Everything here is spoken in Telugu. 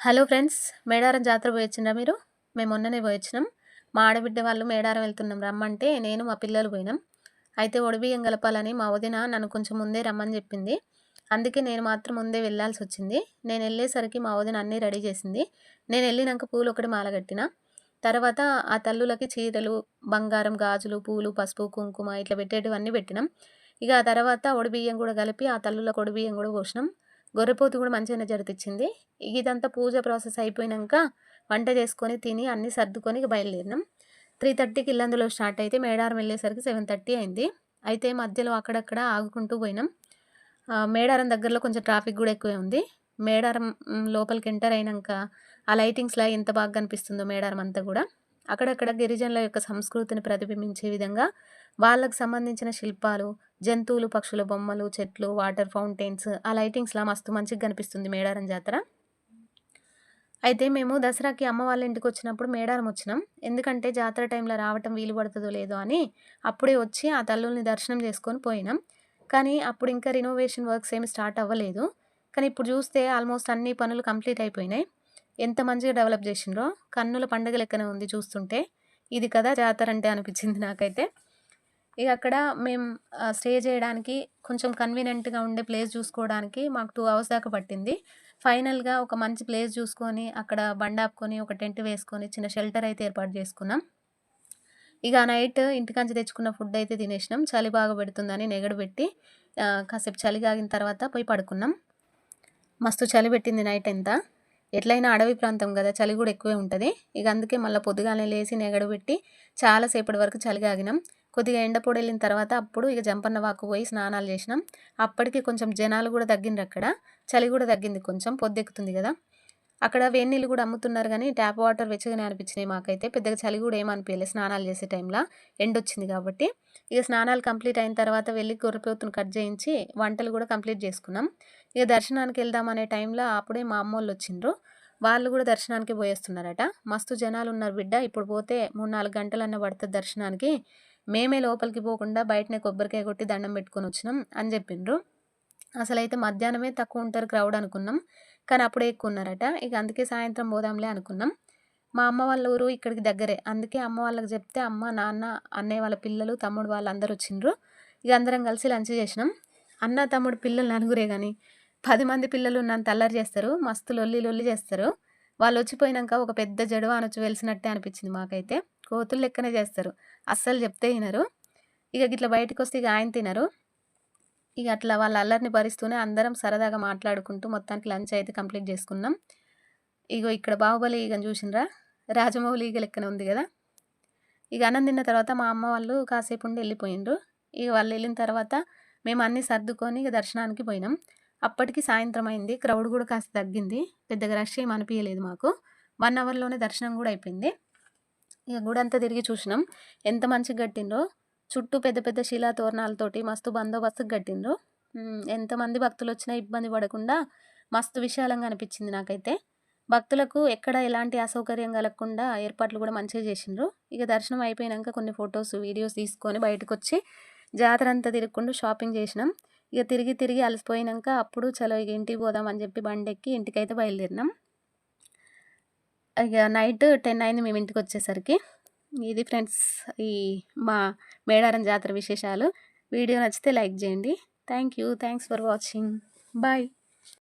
హలో ఫ్రెండ్స్ మేడారం జాతర పోయొచ్చిండ్రా మీరు? మేము మొన్ననే పోయొచ్చినాం. మా ఆడబిడ్డ వాళ్ళు మేడారం వెళ్తున్నాం రమ్మంటే నేను మా పిల్లలు పోయినాం. అయితే ఒడిబియ్యం కలపాలని మా వదిన నన్ను కొంచెం ముందే రమ్మని చెప్పింది. అందుకే నేను మాత్రం ముందే వెళ్ళాల్సి వచ్చింది. నేను వెళ్ళేసరికి మా వదిన అన్నీ రెడీ చేసింది. నేను వెళ్ళినాక పూలు ఒకటి మాల కట్టిన. తర్వాత ఆ తల్లులకి చీరలు బంగారం గాజులు పూలు పసుపు కుంకుమ ఇట్లా పెట్టేటివన్నీ పెట్టినాం. ఇక ఆ తర్వాత ఒడిబియ్యం కూడా కలిపి ఆ తల్లులకు ఒడిబియ్యం కూడా పోసినాం. గొర్రెపోతు కూడా మంచిగానే జరిపించింది ఇదంతా పూజ ప్రాసెస్ అయిపోయినాక వంట చేసుకొని తిని అన్నీ సర్దుకొని బయలుదేరినాం. త్రీ థర్టీకి ఇల్లందులో స్టార్ట్ అయితే మేడారం వెళ్ళేసరికి సెవెన్ థర్టీ అయింది. అయితే మధ్యలో అక్కడక్కడ ఆగుకుంటూ పోయినాం. మేడారం దగ్గరలో కొంచెం ట్రాఫిక్ కూడా ఎక్కువే ఉంది. మేడారం లోపలికి ఎంటర్ అయినాక ఆ లైటింగ్స్లా ఎంత బాగా కనిపిస్తుందో మేడారం అంతా కూడా. అక్కడక్కడ గిరిజనుల యొక్క సంస్కృతిని ప్రతిబింబించే విధంగా వాళ్ళకు సంబంధించిన శిల్పాలు జంతువులు పక్షుల బొమ్మలు చెట్లు వాటర్ ఫౌంటైన్స్ ఆ లైటింగ్స్లా మస్తు మంచిగా కనిపిస్తుంది మేడారం జాతర. అయితే మేము దసరాకి అమ్మ వాళ్ళ ఇంటికి వచ్చినప్పుడు మేడారం వచ్చినాం. ఎందుకంటే జాతర టైంలో రావటం వీలు పడుతుందో లేదో అని అప్పుడే వచ్చి ఆ తల్లుల్ని దర్శనం చేసుకొని పోయినాం. కానీ అప్పుడు ఇంకా రినోవేషన్ వర్క్స్ ఏమి స్టార్ట్ అవ్వలేదు. కానీ ఇప్పుడు చూస్తే ఆల్మోస్ట్ అన్ని పనులు కంప్లీట్ అయిపోయినాయి. ఎంత మంచిగా డెవలప్ చేసిండ్రో కన్నుల పండుగ లెక్కనే ఉంది చూస్తుంటే. ఇది కదా జాతర అంటే అనిపించింది నాకైతే. ఇక అక్కడ మేము స్టే చేయడానికి కొంచెం కన్వీనెంట్గా ఉండే ప్లేస్ చూసుకోవడానికి మాకు టూ అవర్స్ దాకా పట్టింది. ఫైనల్గా ఒక మంచి ప్లేస్ చూసుకొని అక్కడ బండాపుకొని ఒక టెంట్ వేసుకొని చిన్న షెల్టర్ అయితే ఏర్పాటు చేసుకున్నాం. ఇక నైట్ ఇంటికాంచి తెచ్చుకున్న ఫుడ్ అయితే తినేసినాం. చలి బాగా పెడుతుందని నెగడు పెట్టి కాసేపు చలి కాగిన తర్వాత పోయి పడుకున్నాం. మస్తు చలి పెట్టింది నైట్ ఎంత ఎట్లయినా అడవి ప్రాంతం కదా చలి కూడా ఎక్కువే ఉంటుంది. ఇక అందుకే మళ్ళీ పొద్దుగానే లేచి నెగడు పెట్టి చాలాసేపటి వరకు చలి కాగినాం. కొద్దిగా ఎండపొడి వెళ్ళిన తర్వాత అప్పుడు ఇక జంపన్న వాకు పోయి స్నానాలు చేసినాం. అప్పటికి కొంచెం జనాలు కూడా తగ్గిండ్రు అక్కడ. చలి కూడా తగ్గింది కొంచెం పొద్దెక్కుతుంది కదా. అక్కడ వేడి నీళ్ళు కూడా అమ్ముతున్నారు కానీ ట్యాప్ వాటర్ వెచ్చగానే అనిపించినాయి మాకైతే. పెద్దగా చలి కూడా ఏమనిపించలేదు స్నానాలు చేసే టైంలో. ఎండొచ్చింది కాబట్టి. ఇక స్నానాలు కంప్లీట్ అయిన తర్వాత వెళ్ళి గొర్రెపోతును కట్ చేయించి వంటలు కూడా కంప్లీట్ చేసుకున్నాం. ఇక దర్శనానికి వెళ్దామనే టైంలో అప్పుడే మా అమ్మోళ్ళు వచ్చిండ్రు. వాళ్ళు కూడా దర్శనానికి పోయేస్తున్నారట. మస్తు జనాలు ఉన్నారు బిడ్డ. ఇప్పుడు పోతే మూడు నాలుగు గంటలన్న పడుతుంది దర్శనానికి. మేమే లోపలికి పోకుండా బయటనే కొబ్బరికాయ కొట్టి దండం పెట్టుకొని వచ్చినాం అని చెప్పిండ్రు. అసలు అయితే మధ్యాహ్నమే తక్కువ ఉంటారు క్రౌడ్ అనుకున్నాం కానీ అప్పుడే ఎక్కువ ఉన్నారట. ఇక అందుకే సాయంత్రం పోదాంలే అనుకున్నాం. మా అమ్మ వాళ్ళ ఊరు ఇక్కడికి దగ్గరే. అందుకే అమ్మ వాళ్ళకి చెప్తే అమ్మ నాన్న అన్నయ్య వాళ్ళ పిల్లలు తమ్ముడు వాళ్ళు అందరు వచ్చిండ్రు. ఇక అందరం కలిసి లంచ్ చేసినాం. అన్న తమ్ముడు పిల్లలు నలుగురే కానీ పది మంది పిల్లలు నన్ను తల్లరి చేస్తారు. మస్తు లొల్లి లొల్లి చేస్తారు. వాళ్ళు వచ్చిపోయినాక ఒక పెద్ద జడవ అనొచ్చు వెలిసినట్టే అనిపించింది మాకైతే. కోతులు లెక్కనే చేస్తారు. అస్సలు చెప్తే వినరు. ఇక ఇట్లా బయటకు వస్తే ఇక ఆయన తినరు. ఇక అట్లా వాళ్ళ అల్లరిని భరిస్తూనే అందరం సరదాగా మాట్లాడుకుంటూ మొత్తానికి లంచ్ అయితే కంప్లీట్ చేసుకున్నాం. ఇగో ఇక్కడ బాహుబలి ఈగను చూసినరా రాజమౌళి ఈగ లెక్కనే ఉంది కదా? ఇక అన్నం తిన్న తర్వాత మా అమ్మ వాళ్ళు కాసేపు ఉండి వెళ్ళిపోయిండ్రు. ఇక వాళ్ళు వెళ్ళిన తర్వాత మేము అన్నీ సర్దుకొని ఇక దర్శనానికి పోయినాం. అప్పటికి సాయంత్రం అయింది. క్రౌడ్ కూడా కాస్త తగ్గింది. పెద్దగా రష్ ఏం అనిపించలేదు మాకు. వన్ అవర్లోనే దర్శనం కూడా అయిపోయింది. ఇక గుడి అంతా తిరిగి చూసినాం. ఎంత మంచిగా కట్టిండ్రో. చుట్టూ పెద్ద పెద్ద శిలా తోరణాలతోటి మస్తు బందోబస్తు కట్టిండ్రు. ఎంతమంది భక్తులు వచ్చినా ఇబ్బంది పడకుండా మస్తు విశాలంగా అనిపించింది నాకైతే. భక్తులకు ఎక్కడ ఎలాంటి అసౌకర్యం కలగకుండా ఏర్పాట్లు కూడా మంచిగా చేసిండ్రు. ఇక దర్శనం అయిపోయినాక కొన్ని ఫొటోస్ వీడియోస్ తీసుకొని బయటకు వచ్చి జాతర అంతా తిరుగుకుంటూ షాపింగ్ చేసినాం. ఇక తిరిగి తిరిగి అలసిపోయినాక అప్పుడు చలో ఇక ఇంటికి పోదాం అని చెప్పి బండి ఎక్కి ఇంటికైతే బయలుదేరినాం. ఇక నైట్ టెన్ అయింది మేము ఇంటికి వచ్చేసరికి. ఇది ఫ్రెండ్స్ ఈ మా మేడారం జాతర విశేషాలు. వీడియో నచ్చితే లైక్ చేయండి. Thank you. Thanks for watching. Bye.